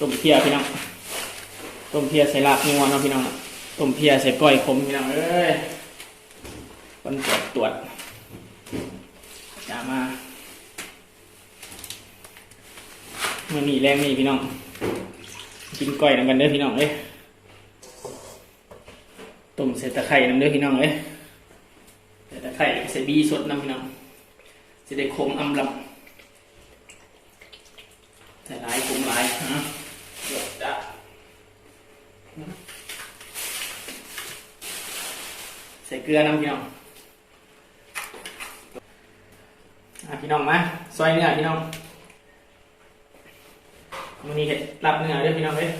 ต้มเพียพี่น้องต้มเพียใส่ลาบงัวเนาะพี่น้องต้มเพียใส่ก้อยขมพี่น้องเอ้ยคนตรวจตรวจอย่ามาเมื่อนี้แรงนี่พี่น้องกินก้อยน้ำกันเด้อพี่น้องเอ้ยต้มใส่ตะไคร่น้ำเด้อพี่น้องเอ้ยใส่ตะไคร่ใส่บีสดน้ำพี่น้องจะได้ขมอำลำใส่หลายปรุงหลายนะเดี๋ยวจะ ใส่เกลือน้ำพี่น้องพี่น้องมาซอยเนื้อพี่น้องมันนี้เห็ดรับเนื้อเด้วยพี่น้องเว้ย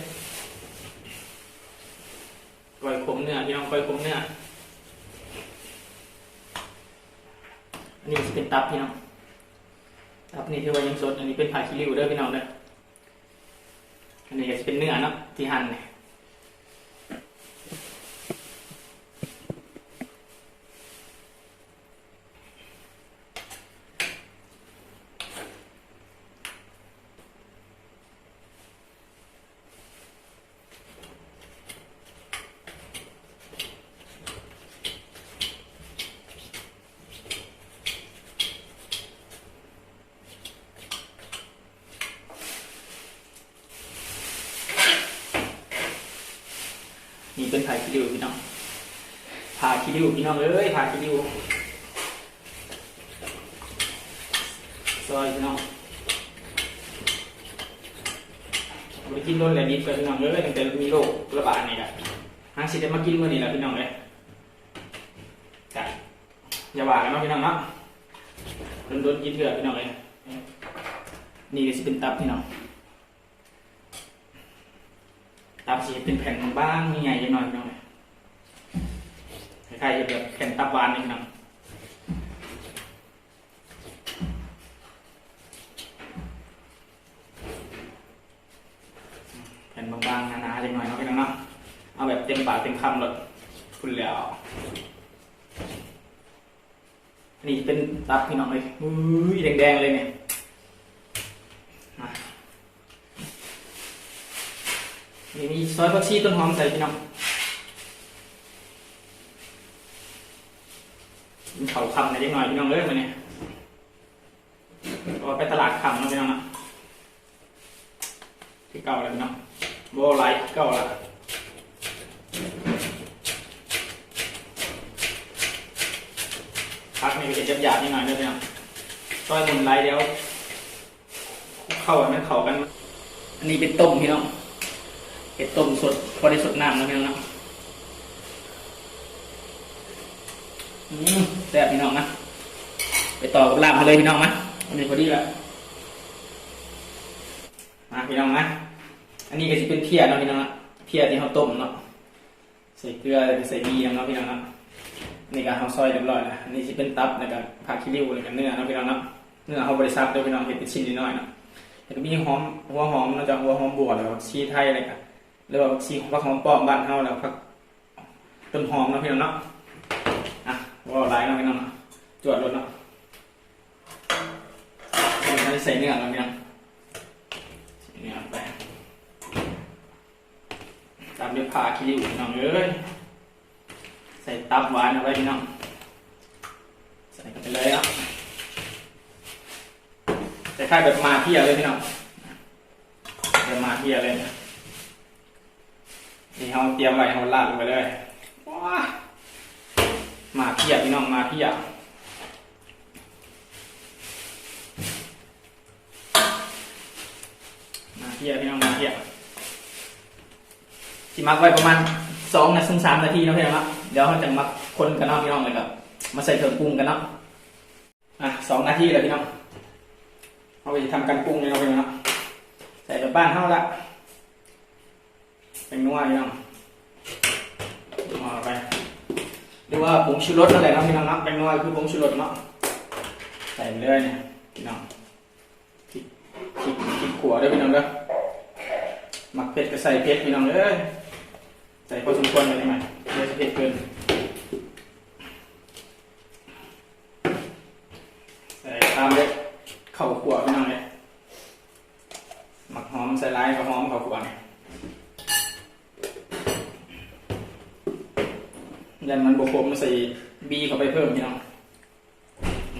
ก้อยขมเนื้อพี่น้องก้อยขมเนื้ออันนี้จะเป็นตับพี่น้องครับนี่ถือว่ายังสดอันนี้เป็นผักขี้ริ้วเด้อพี่น้องเด้ออันนี้จะเป็นเนื้อเนาะที่หั่นเนี่ย นี่เป็นผักขี้ริ้วพี่น้องผักขี้ริ้วพี่น้องเอ้ยผักขี้ริ้วซอยพี่น้องเอาไปกินโดนแหลนิดไปพี่น้องเอ้ยตั้งแต่มีโรคระบาดนี่แหละหางสิได้มากินเมื่อนี้แหละพี่น้องเลยจ้ะอย่าว่ากันเนาะพี่น้องเนาะโดนๆกินเถอะพี่น้องเลยนี่ก็สิเป็นตับพี่น้อง ตับสีเป็นแผ่นบางๆมีใหญ่ยังหน่อยหน่อยคล้ายๆแบบแผ่นตับวานนี่นะแผ่นบางๆหนาๆจังหน่อยเนาะพี่น้องเนาะเอาแบบเต็มปากเต็มคำเลยคุณแล้วอันนี้เป็นตับพี่น้องเลยอุ้ยแดงๆเลยเนี่ยมา นี่มี ซอยผักชีต้นหอมใส่พี่น้องเขาคำหน่อยหน่อยพี่น้องเอ้ยมาเนี่ยก็ไปตลาดคำนาะพี่น้องนะที่เก่าแล้วพี่น้องโบไลท์เก่าละพักนี่ก็จะหยาบๆนิดหน่อยเด้อพี่น้องซอยหมุนไลท์เดียวเข้ากันไหมเข้ากัน อันนี้เป็นต้มพี่น้อง เห็ดต้มสดพอได้สดน้ำนะพี่น้องนะแซ่บพี่น้องนะไปต่อกับลาบมาเลยพี่น้องนะอันนี้พอดีละมาพี่น้องนะอันนี้ก็จะเป็นเพียเนาะพี่น้องนะเพียที่เขาต้มเนาะใส่เกลือใส่บีน้ำเนาะพี่น้องนะนี่ก็เขาซอยเรียบร้อยแล้วอันนี้จะเป็นตับแล้วก็ผักขี้ริ้วแล้วก็เนื้อเนาะพี่น้องเนาะเนื้อเขาบริษัทด้วยพี่น้องเห็ดเป็นชิ้นนิดหน่อยเนาะแล้วก็มีหอมหัวหอมเนาะจากหัวหอมบัวแล้วชีไทยอะไรกัน หรือว่าสีผักหอมปอมบ้านเฮาแล้วผักต้นหอมนาะพี่น้องเนาะอะว่าหลายนะพี่น้องเนาะจวดรถเนาะไม่ได้ใส่เนื้อเนาะพี่น้องใส่เนื้อไปตามด้วยผักขี้ริ้วพี่น้องเอ้ยใส่ตับหวานเอาไว้พี่น้องใส่กันไปเลยเนาะใส่ข้าวแบบมาเที่ยวเลยพี่น้องแบบมาเที่ยวเลยนี่ นี่เขาเตรียมไว้เขาลาดลงไปเลยว้ามาเพียบพี่น้องมาเพียบมาเพียบพี่น้องมาเพียบที่มักไว้ประมาณสองนาทีสามนาทีนะพี่น้องเนะเดี๋ยวเขาจะมักคนกันเนาะพี่น้องเลยครับมาใส่เครื่องปรุงกันเนาะอะสองนาทีเลยพี่น้องเราไปทำการปรุงเลยเนาะพี่น้องเนาะใส่แบบบ้านเฮาละ เป็นนัวพี่น้องเอาไปหรือว่าผงชูรสนั่นแหละครับพี่น้องเนะเป็นนัวคือผงชูรสเนาะใส่เลยเนี่ยพี่น้องพริกพริกพริกขัวด้วยพี่น้องเด้อหมักเผ็ดก็ใส่เผ็ดพี่น้องเอ้ยใส่พอสมควรเลยได้ไหมเดี๋ยวจะเผ็ดเกินใส่ตามด้วยข้าขัวพี่น้องเลยหมักหอมใส่ลายกับหอมเข่าขวานยั นมันบวกผมใส่บีเข้าไปเพิ่มพี่น้อง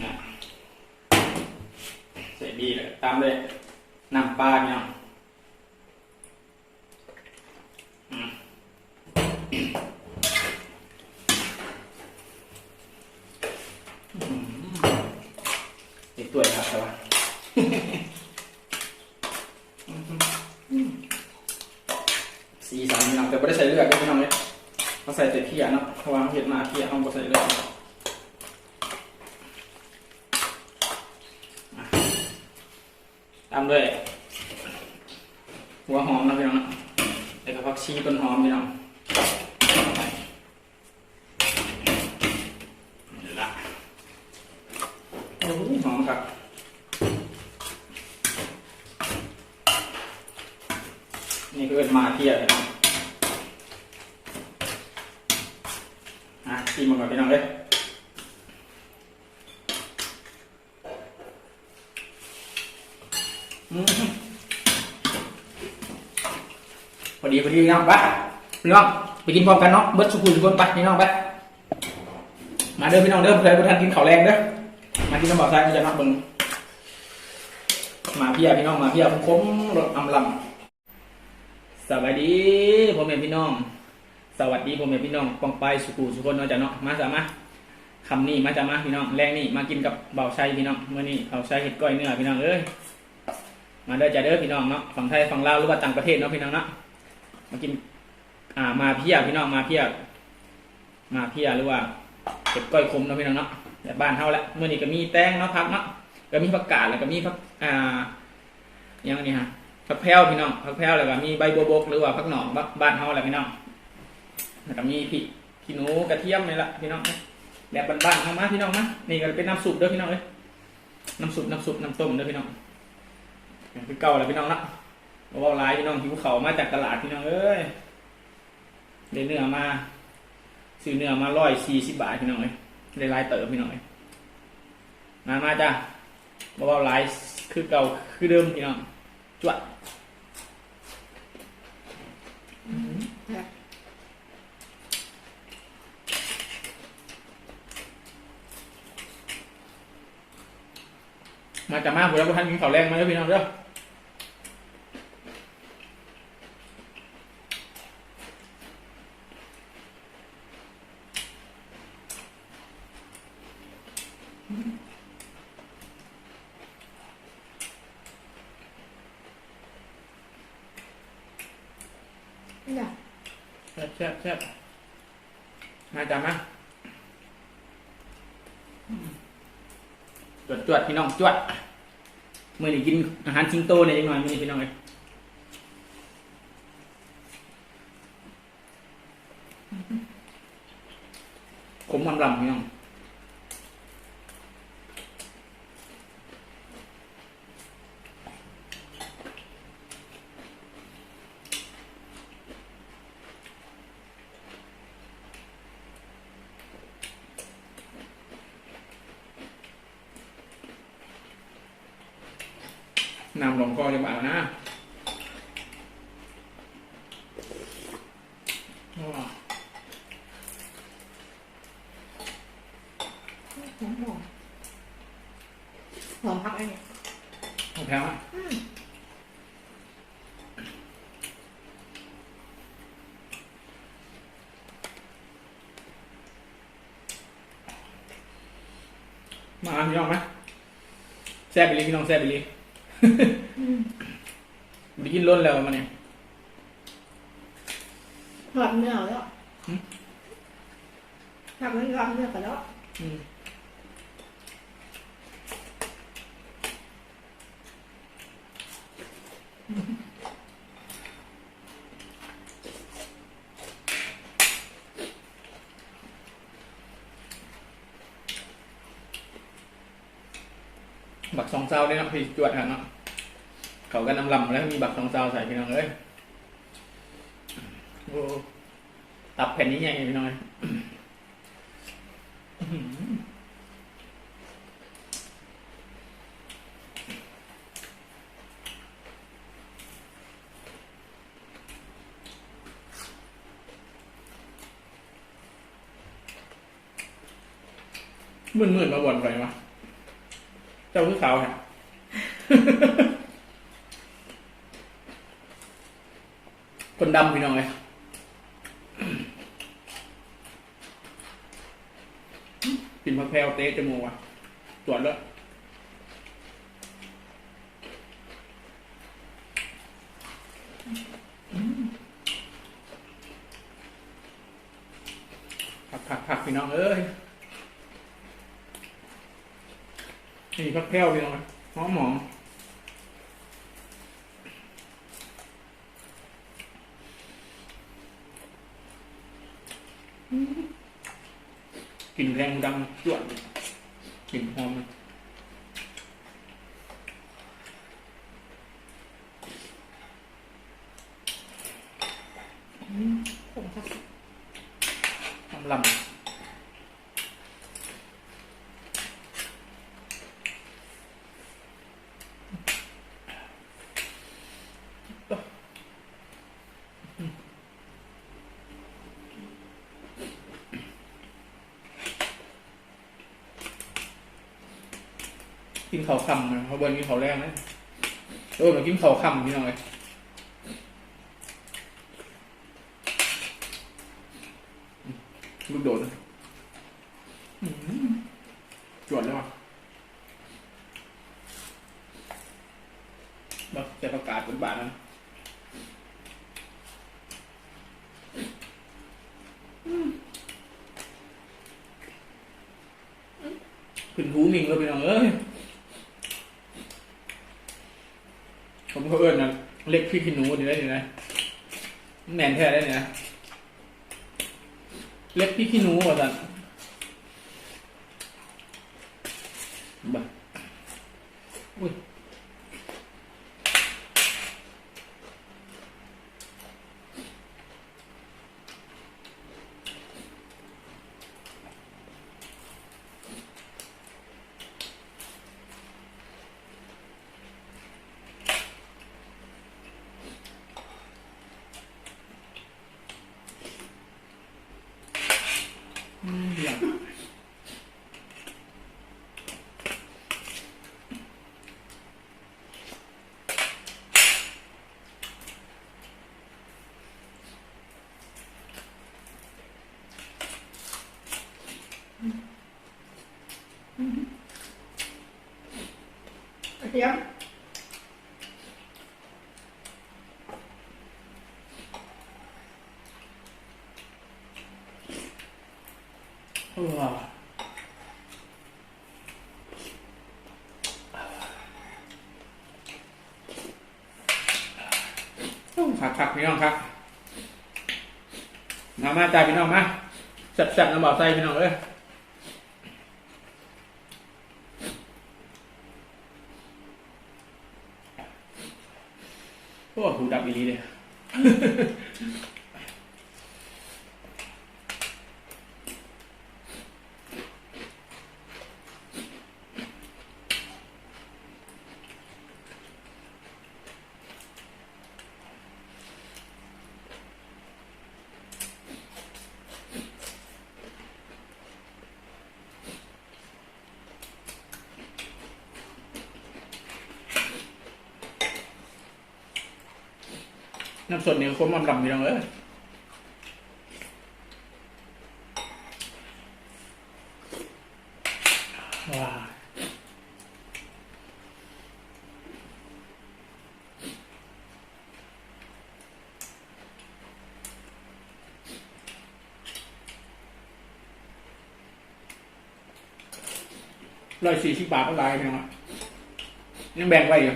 นะใส่บีเลยตามด้วยน้ำปลาพี่น้องอืมอืมติดตัวครับแต่ว่าสีสันพี่น้องแต่ไม่ได้ใส่เลือดพี่น้องเลย เขาใส่แต่เพียเนาะเพราะว่าเขาเห็ดมาเพียเขาไม่ใส่เลือดอะตามด้วยหัวหอมนะพี่น้องนะแล้วก็ผักชีต้นหอมพี่น้องนี่ละโอ้ยหอมครับ นี่คือมาเทียบเลยนะอะชิมมาก่อนพี่น้องเลยอืม พอดีพอดีน้องไปพี่น้องไปกินพร้อมกันเนาะเบิร์ดสุกุลทุกคนไปพี่น้องไปมาเด้อพี่น้องเด้อเพื่อนท่านกินข้าวแรงเด้อมากินน้ำบ่อทรายมันจะนับเบึงมาพียพี่น้องมาพียคมรสอำลำสวัสดีพ่อแม่พี่น้อง สวัสดีพ่อแม่พี่น้องปองไปสุกูสุคนเนาะจ้ะเนาะมาสามาคำนี้มาจ้ะมาพี่น้องแรงนี่มากินกับเบาชัยพี่น้องเมื่อนี้เบาชัยเห็ดก้อยเนื้อพี่น้องเอ้ย มาเด้อจ้ะเด้อพี่น้องเนาะฝั่งไทยฝั่งลาวหรือว่าต่างประเทศเนาะพี่น้องเนาะมากินอ่ามาเพียพี่น้องมาเพียมาเพียหรือว่าเห็ดก้อยคมเนาะพี่น้องเนาะแต่บ้านเฮาแหละเมื่อนี้ก็มีแตงเนาะพักเนาะก็มีผักกาดแล้วก็มีผักอ่าอยังนี้ฮะผักแพรวพี่น้องผักแพรวแล้วก็มีใบบัวบกหรือว่าผักหนองบ้านบ้านเฮาแหละพี่น้องแล้วก็มีพริกขี้หนูกระเทียมนี่แหละพี่น้องแบบบ้านๆเฮามาพี่น้องมานี่ก็เป็นน้ำซุปเด้อพี่น้องเอ้ยน้ำซุปน้ำซุปน้ำต้มเด้อพี่น้อง คือเก่าแหละพี่น้องละบ่เว้าหลายพี่น้องหิวเขามาจากตลาดพี่น้องเอ้ยได้เนื้อมาซื้อเนื้อมาร้อยสี่สิบบาทพี่น้องเอ้ยได้ลายเติมพี่น้องเอ้ยมามาจ้ะบ่เว้าหลายคือเก่าคือเดิมพี่น้องจวดมาจากมาผมแล้วพวกท่านกินข้าวแรงมาแล้วพี่น้องเด้อ แซ่บแซ่บแซ่บมาจามาจวดจวดพี่น้องจวดเมื่อนี้กินอาหารชิงโตเนี่ยยังหน่อยมื่อนี้พี่น้องเลยขมมันลำพี่น้อง นำลงคอจะบาดนะว้าวหอมหอมหอมพักอันเนี้ยของแพงอะมาพี่น้องไหมแซ่บไปเลยพี่น้องแซ่บไปเลย ไปกินล้นแล้วมาเนี่ยหอมเนื้อแล้วหืมทำให้รำเนื้อกันแล้ว บักสองเซาได้นะพี่จวดฮะเนาะเขาก็นำลำแล้วมีบักสองเซาใส่พี่น้องเอ้ยโอ้ตับแผ่นนี้ใหญ่พี่น้องมึนๆมาบ่นไปวะ เจ้าคือขาวฮะคนดำพี่น้องเลยกินผักแพรวเตะจมูกอะตรวจแล้วผักผักผักพี่น้องเอ้ย นี่ผักแพรวพี่น้องหอมหอมกลิ่นแรงดังจวดกลิ่นหอมผมครับหอมลำ ขาคำนะเขาเบิร์นกินข้าแรงนะโอ้ยมากินข้าคำพี่น้องเลยลูกโดดจวดแล้วอะบักจะประกาศบนบาทนะขึ้นหูมิงแล้วพี่น้องเอ้ย ผมเขาเอิญ นะเล็กพี่ขี้หนูนี่ได้ยังไงแมนแท้ได้เนี่ยเล็กพี่ขี้หนูว่าสัตว์ เทียมเออขักขักพี่น้องครับมามาจ่ายพี่น้องมาแซ่บๆน้ำบ่อใส่พี่น้องเอ้ยโอ้หูดับอีหลีเลย น้ำสดเนี่คนมันลำพี่น้องเอ้ยว้าร้อยสี่สิบบาทก็ได้พี่น้องอะยังแบ่งไว้อยู่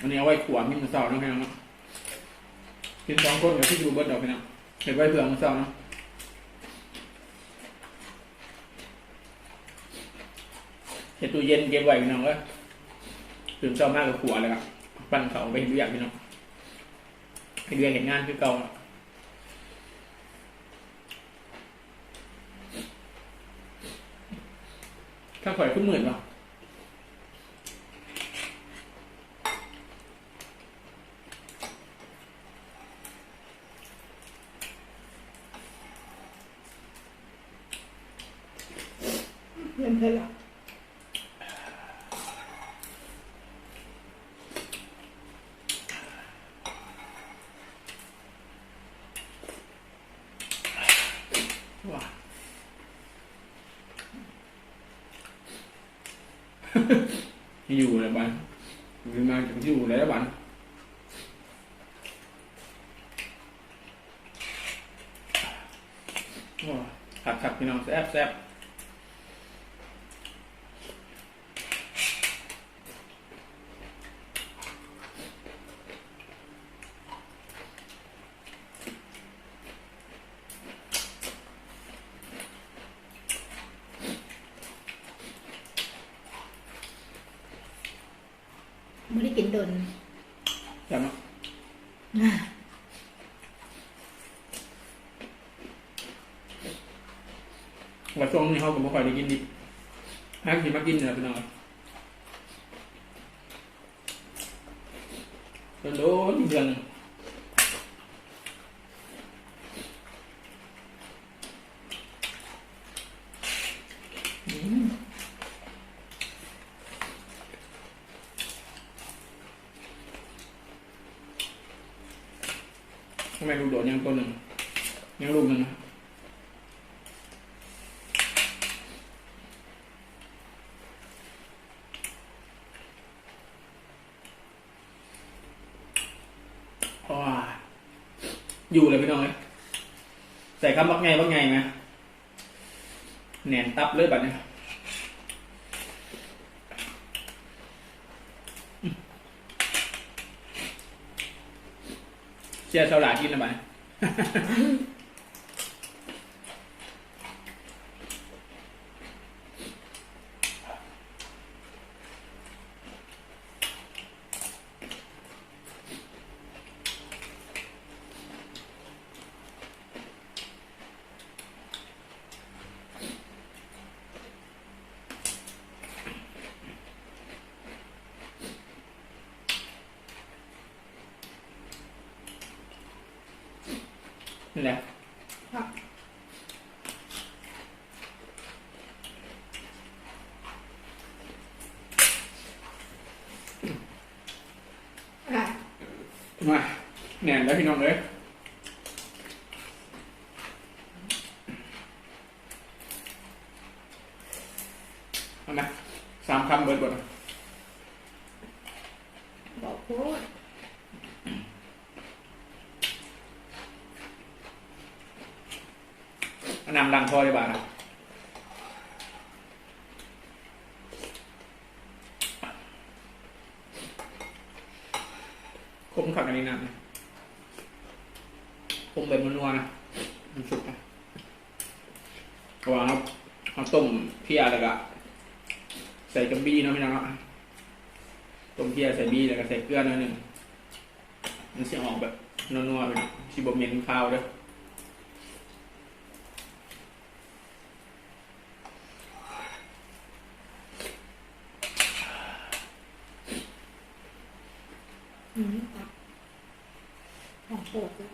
อันนี้เอาไว้ขวามีมันเสาร์นะเพี่น้องอะ กินสองคนกับที่ดูเบิร์ดดอกไปนะเห็นไว้เผื่อมันเศร้านะเห็ดตู้เย็นเก็บไว้พี่น้องก็ตื่นเช้ามากกับขวเลยครับปั้นเขาไปเห็นทุกอย่างพี่น้องให้เดือนเห็นงานคือเก่าอะถ้าข่อยขึ้นหมื่นป่ะ เป็นเพื่อนหรอ ว้า อยู่เลยบ้านอยู่มาถึงอยู่เลยบ้านขับขับพี่น้องแซ่บแซ่บๆ ไม่ได้กินโดน ใช่ไหม ว่าช่วงนี้เขาก็ไม่ค่อยได้กินดิบห้ามกินมากินเนี่ยพี่น้องโดนโดนเดือนหนึ่งอืมทำไมลูกโดดยังตัวหนึ่งยังลูกหนึ่งนะว้า อยู่เลยพี่น้องเอ้ยใส่คำว่าไงว่าไงไหมแหนนตับเลยแบบนี้เชียร์ชาวหลากินนะบ้าน แหละครับอะไรมาแหนนแล้วพี่น้องเลยเอาไหมสามคำเบิดบดบอกพูด เอานำดังพอดีบ้านะคมขัดอันนี้นะคมแบบนัวๆนะมันสุกนะว่าครับเอาต้มเพียแล้วก็ใส่กระบี่นะพี่น้องะต้มเพียใส่บี้แล้วก็ใส่เกลือหน่อยหนึ่งมันจะออกแบบนัวๆไปหน่อยชิบะเหม็นข้าวเด้ออืมอะของโปรดเลย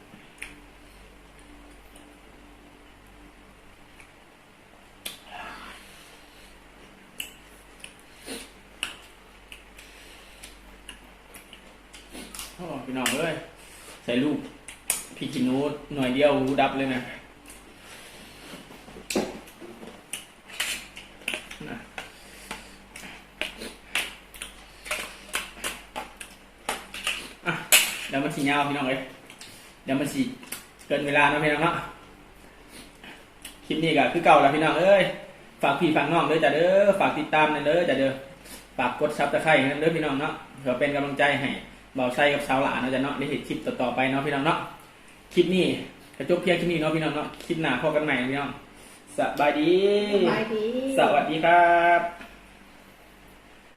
โอ้พี่น้องเอ้ยใส่ลูกพี่กินนูหน่อยเดียวรู้ดับเลยนะนะอะ เดี๋ยวมันสียาวพี่น้องเอ้ยเดี๋ยวมันสีเกินเวลาเนาะพี่น้องเนาะคลิปนี้ก็คือเก่าแล้วพี่น้องเอ้ยฝากพี่ฝากน้องเด้อจ้ะเด้อฝากติดตามหน่อยเด้อจ้ะเด้อฝากกดซับตะไคร้ให้เด้อพี่น้องเนาะเพื่อเป็นกำลังใจให้เบาใช้กับสาวหลานเนาะจะเนาะได้เห็นคลิปต่อๆไปเนาะพี่น้องเนาะคลิปนี้กระจบเพียงคลิปนี้เนาะพี่น้องเนาะคลิปหน้าพบกันใหม่นะพี่น้องสบายดีสบายดีสวัสดีครับ